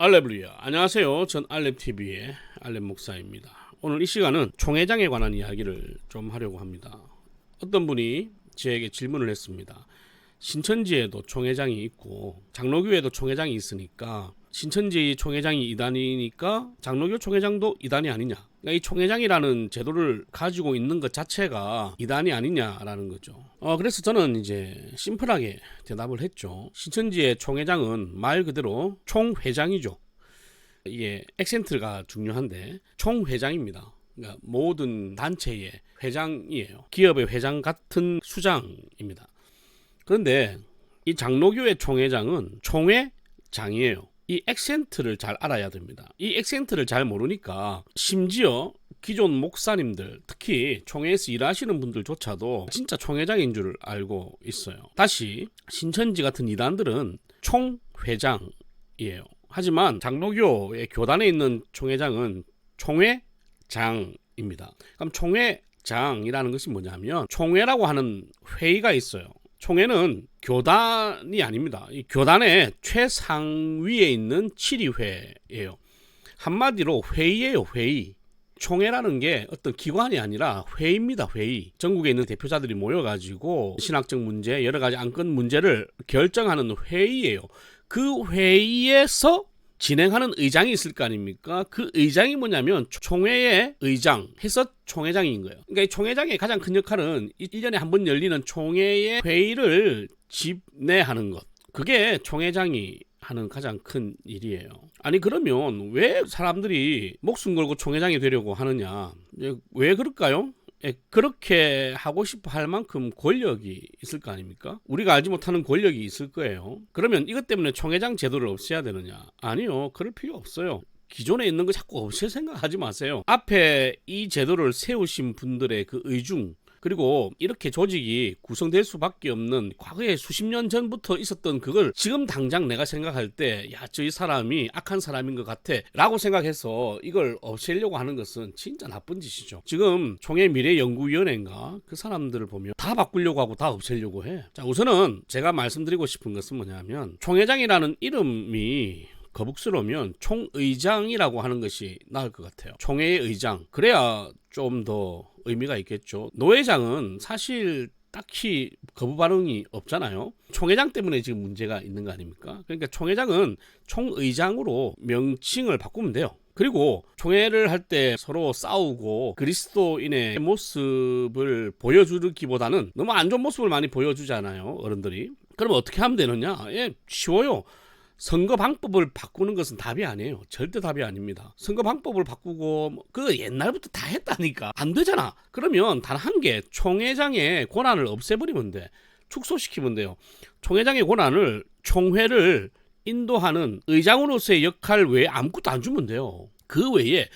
알레블리아. 안녕하세요. 전 알렙TV의 알렙 목사입니다. 오늘 이 시간은 총회장에 관한 이야기를 좀 하려고 합니다. 어떤 분이 저에게 질문을 했습니다. 신천지에도 총회장이 있고 장로교에도 총회장이 있으니까 신천지 총회장이 이단이니까 장로교 총회장도 이단이 아니냐 그러니까 이 총회장이라는 제도를 가지고 있는 것 자체가 이단이 아니냐라는 거죠. 어, 그래서 저는 이제 심플하게 대답을 했죠. 신천지의 총회장은 말 그대로 총회장이죠. 이게 액센트가 중요한데 총회장입니다. 그러니까 모든 단체의 회장이에요. 기업의 회장 같은 수장입니다. 그런데 이 장로교의 총회장은 총회장이에요. 이 액센트를 잘 알아야 됩니다. 이 액센트를 잘 모르니까 심지어 기존 목사님들 특히 총회에서 일하시는 분들조차도 진짜 총회장인 줄 알고 있어요. 다시 신천지 같은 이단들은 총회장이에요. 하지만 장로교의 교단에 있는 총회장은 총회장입니다. 그럼 총회장이라는 것이 뭐냐면 총회라고 하는 회의가 있어요. 총회는 교단이 아닙니다. 이 교단의 최상위에 있는 치리회예요. 한마디로 회의예요, 회의. 총회라는 게 어떤 기관이 아니라 회의입니다, 회의. 전국에 있는 대표자들이 모여가지고 신학적 문제, 여러 가지 안건 문제를 결정하는 회의예요. 그 회의에서 진행하는 의장이 있을 거 아닙니까? 그 의장이 뭐냐면 총회의 의장 해서 총회장인 거예요. 그러니까 이 총회장의 가장 큰 역할은 1년에 한 번 열리는 총회의 회의를 집내하는 것. 그게 총회장이 하는 가장 큰 일이에요. 아니 그러면 왜 사람들이 목숨 걸고 총회장이 되려고 하느냐? 왜 그럴까요? 예, 그렇게 하고 싶어 할 만큼 권력이 있을 거 아닙니까? 우리가 알지 못하는 권력이 있을 거예요. 그러면 이것 때문에 총회장 제도를 없애야 되느냐? 아니요. 그럴 필요 없어요. 기존에 있는 거 자꾸 없앨 생각하지 마세요. 앞에 이 제도를 세우신 분들의 그 의중 그리고 이렇게 조직이 구성될 수밖에 없는 과거에 수십 년 전부터 있었던 그걸 지금 당장 내가 생각할 때 야 저 이 사람이 악한 사람인 것 같아 라고 생각해서 이걸 없애려고 하는 것은 진짜 나쁜 짓이죠 지금 총회 미래연구위원회인가 그 사람들을 보면 다 바꾸려고 하고 다 없애려고 해자 우선은 제가 말씀드리고 싶은 것은 뭐냐면 총회장이라는 이름이 거북스러우면 총의장이라고 하는 것이 나을 것 같아요. 총회의 의장. 그래야 좀더 의미가 있겠죠. 노회장은 사실 딱히 거부 반응이 없잖아요. 총회장 때문에 지금 문제가 있는 거 아닙니까? 그러니까 총회장은 총의장으로 명칭을 바꾸면 돼요. 그리고 총회를 할 때 서로 싸우고 그리스도인의 모습을 보여주기보다는 너무 안 좋은 모습을 많이 보여주잖아요. 어른들이. 그럼 어떻게 하면 되느냐? 예, 쉬워요. 선거 방법을 바꾸는 것은 답이 아니에요. 절대 답이 아닙니다. 선거 방법을 바꾸고 뭐그 옛날부터 다 했다니까 안 되잖아. 그러면 단 한 개 총회장의 권한을 없애버리면 돼. 축소시키면 돼요. 총회장의 권한을 총회를 인도하는 의장으로서의 역할 외에 아무것도 안 주면 돼요. 그 외에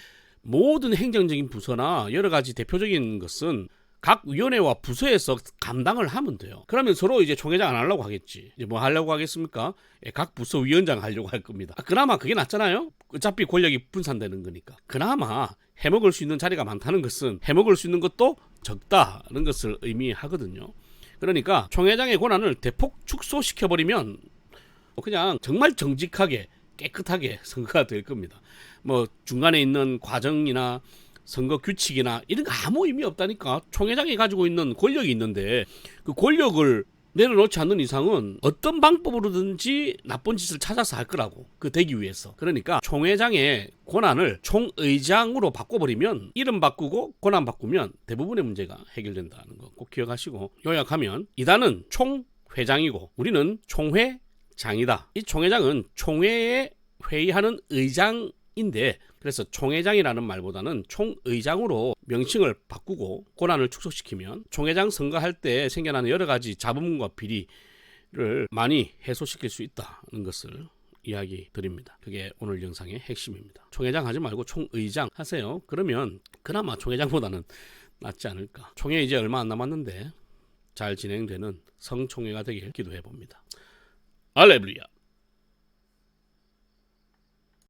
모든 행정적인 부서나 여러 가지 대표적인 것은 각 위원회와 부서에서 감당을 하면 돼요. 그러면 서로 이제 총회장 안 하려고 하겠지. 이제 뭐 하려고 하겠습니까? 예, 각 부서 위원장 하려고 할 겁니다. 아, 그나마 그게 낫잖아요. 어차피 권력이 분산되는 거니까. 그나마 해먹을 수 있는 자리가 많다는 것은 해먹을 수 있는 것도 적다는 것을 의미하거든요. 그러니까 총회장의 권한을 대폭 축소시켜 버리면 그냥 정말 정직하게 깨끗하게 선거가 될 겁니다. 뭐 중간에 있는 과정이나 선거 규칙이나 이런 거 아무 의미 없다니까. 총회장이 가지고 있는 권력이 있는데 그 권력을 내려놓지 않는 이상은 어떤 방법으로든지 나쁜 짓을 찾아서 할 거라고 그 되기 위해서. 그러니까 총회장의 권한을 총의장으로 바꿔버리면 이름 바꾸고 권한 바꾸면 대부분의 문제가 해결된다는 거 꼭 기억하시고 요약하면 이단은 총회장이고 우리는 총회장이다. 이 총회장은 총회에 회의하는 의장 인데 그래서 총회장이라는 말보다는 총의장으로 명칭을 바꾸고 권한을 축소시키면 총회장 선거할 때 생겨나는 여러 가지 잡음과 비리를 많이 해소시킬 수 있다는 것을 이야기 드립니다. 그게 오늘 영상의 핵심입니다. 총회장 하지 말고 총의장 하세요. 그러면 그나마 총회장보다는 낫지 않을까. 총회 이제 얼마 안 남았는데 잘 진행되는 성총회가 되길 기도해 봅니다. 알레루야.